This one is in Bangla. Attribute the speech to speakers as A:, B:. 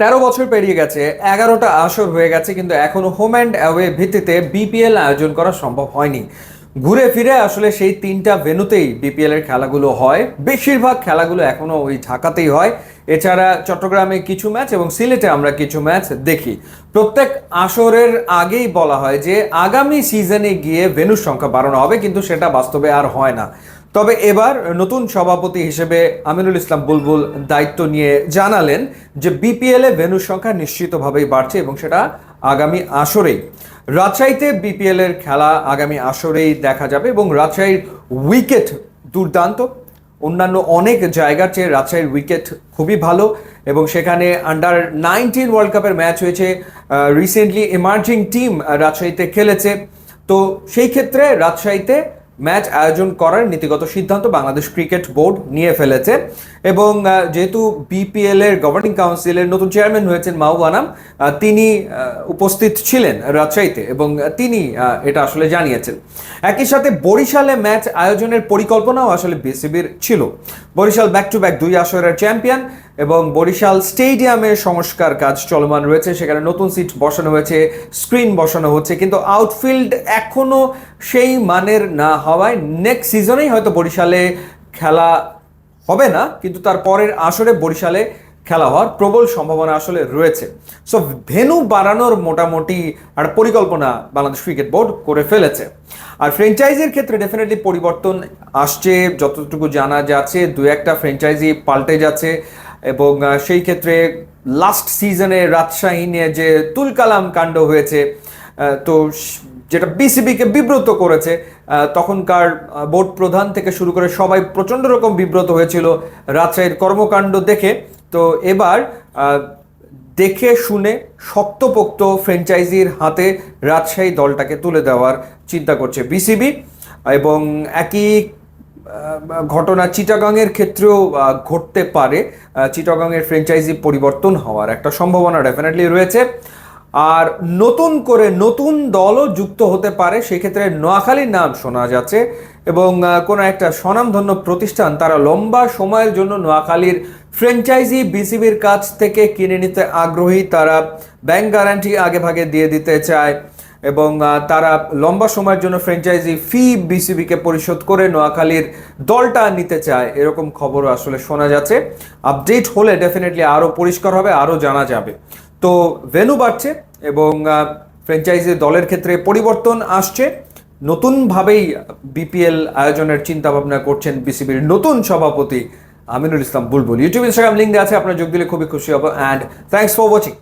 A: তেরো বছর পেরিয়ে গেছে, এগারোটা আসর হয়ে গেছে, কিন্তু এখনও হোম অ্যান্ড অ্যাওয়ে ভিত্তিতে বিপিএল আয়োজন করা সম্ভব হয়নি। ঘুরে ফিরে আসলে সেই তিনটা ভেনুতেই বিপিএল এর খেলাগুলো হয়। বেশিরভাগ খেলাগুলো এখনও ওই ঢাকাতেই হয়। এছাড়া চট্টগ্রামে কিছু ম্যাচ এবং সিলেটে আমরা কিছু ম্যাচ দেখি। প্রত্যেক আসরের আগেই বলা হয় যে, আগামী সিজনে গিয়ে ভেনুর সংখ্যা বাড়ানো হবে, কিন্তু সেটা বাস্তবে আর হয় না। তবে এবার নতুন সভাপতি হিসেবে আমিনুল ইসলাম বুলবুল দায়িত্ব নিয়ে জানালেন যে বিপিএল এ ভেন্যুর সংখ্যা নিশ্চিতভাবেই বাড়ছে এবং সেটা আগামী আসরেই। রাজশাহীতে বিপিএল এর খেলা আগামী আসরেই দেখা যাবে এবং রাজশাহীর উইকেট দুর্দান্ত। অন্যান্য অনেক জায়গার চেয়ে রাজশাহীর উইকেট খুবই ভালো এবং সেখানে আন্ডার নাইনটিন ওয়ার্ল্ড কাপের ম্যাচ হয়েছে রিসেন্টলি এমার্জিং টিম রাজশাহীতে খেলেছে। তো সেই ক্ষেত্রে রাজশাহীতে ম্যাচ আয়োজন করার নীতিগত সিদ্ধান্ত বাংলাদেশ ক্রিকেট বোর্ড নিয়ে ফেলেছে। এবং যেহেতু বিপিএল এর গভর্নিং কাউন্সিলের নতুন চেয়ারম্যান হয়েছেন মাহবুব আনাম তিনি উপস্থিত ছিলেন রাজশাহীতে এবং তিনি এটা আসলে জানিয়েছেন। একই সাথে বরিশালে ম্যাচ আয়োজনের পরিকল্পনাও আসলে বিসিবির ছিল। বরিশাল ব্যাক টু ব্যাক দুই আসরের চ্যাম্পিয়ন এবং বরিশাল স্টেডিয়ামে সংস্কার কাজ চলমান রয়েছে। সেখানে নতুন সিট বসানো হয়েছে, স্ক্রিন বসানো হচ্ছে, কিন্তু আউটফিল্ড এখনও সেই মানের না হওয়ায় নেক্সট সিজনেই হয়তো বরিশালে খেলা হবে না, কিন্তু তার পরের আসরে বরিশালে খেলা হওয়ার প্রবল সম্ভাবনা আসলে রয়েছে। সো ভেনু বাড়ানোর মোটামুটি আর পরিকল্পনা বাংলাদেশ ক্রিকেট বোর্ড করে ফেলেছে। আর ফ্র্যাঞ্চাইজির ক্ষেত্রে ডেফিনেটলি পরিবর্তন আসছে, যতটুকু জানা যাচ্ছে দু একটা ফ্র্যাঞ্চাইজি পাল্টে যাচ্ছে। এবং সেই ক্ষেত্রে লাস্ট সিজনে রাজশাহী নিয়ে যে তুলকালাম কাণ্ড হয়েছে তো যেটা বিসিবিকে বিব্রত করেছে তখনকার বোর্ড প্রধান থেকে শুরু করে সবাই প্রচণ্ড রকম বিব্রত হয়েছিল রাজশাহীর কর্মকাণ্ড দেখে। তো এবার দেখে শুনে শক্তপোক্ত ফ্র্যাঞ্চাইজির হাতে রাজশাহী দলটাকে তুলে দেওয়ার চিন্তা করছে বিসিবি এবং একই ঘটনা চিটাগাংয়ের ক্ষেত্রেও ঘটতে পারে। চিটাগাংয়ের ফ্র্যাঞ্চাইজি পরিবর্তন হওয়ার একটা সম্ভাবনা ডেফিনেটলি রয়েছে। আর নতুন করে নতুন দলও যুক্ত হতে পারে, সেক্ষেত্রে নোয়াখালীর নাম শোনা যাচ্ছে এবং কোনো একটা স্বনামধন্য প্রতিষ্ঠান তারা লম্বা সময়ের জন্য নোয়াখালীর ফ্র্যাঞ্চাইজি বিসিবির কাছ থেকে কিনে নিতে আগ্রহী। তারা ব্যাংক গ্যারান্টি আগে ভাগে দিয়ে দিতে চায়। এবং তারা লম্বা সময়ের জন্য ফ্র্যাঞ্চাইজি ফি বিসিবিকে পরিশোধ করে নোয়াখালীর দলটা নিতে চায়, এরকম খবরও আসলে শোনা যাচ্ছে। আপডেট হলে ডেফিনেটলি আরও পরিষ্কার হবে, আরও জানা যাবে। তো ভেনু বাড়ছে এবং ফ্র্যাঞ্চাইজি দলের ক্ষেত্রে পরিবর্তন আসছে। নতুনভাবেই বিপিএল আয়োজনের চিন্তা ভাবনা করছেন বিসিবির নতুন সভাপতি Aminul Islam Bulbul. YouTube Instagram link আছে, আপনার যোগ দিলে খুবই খুশি হব। And thanks for watching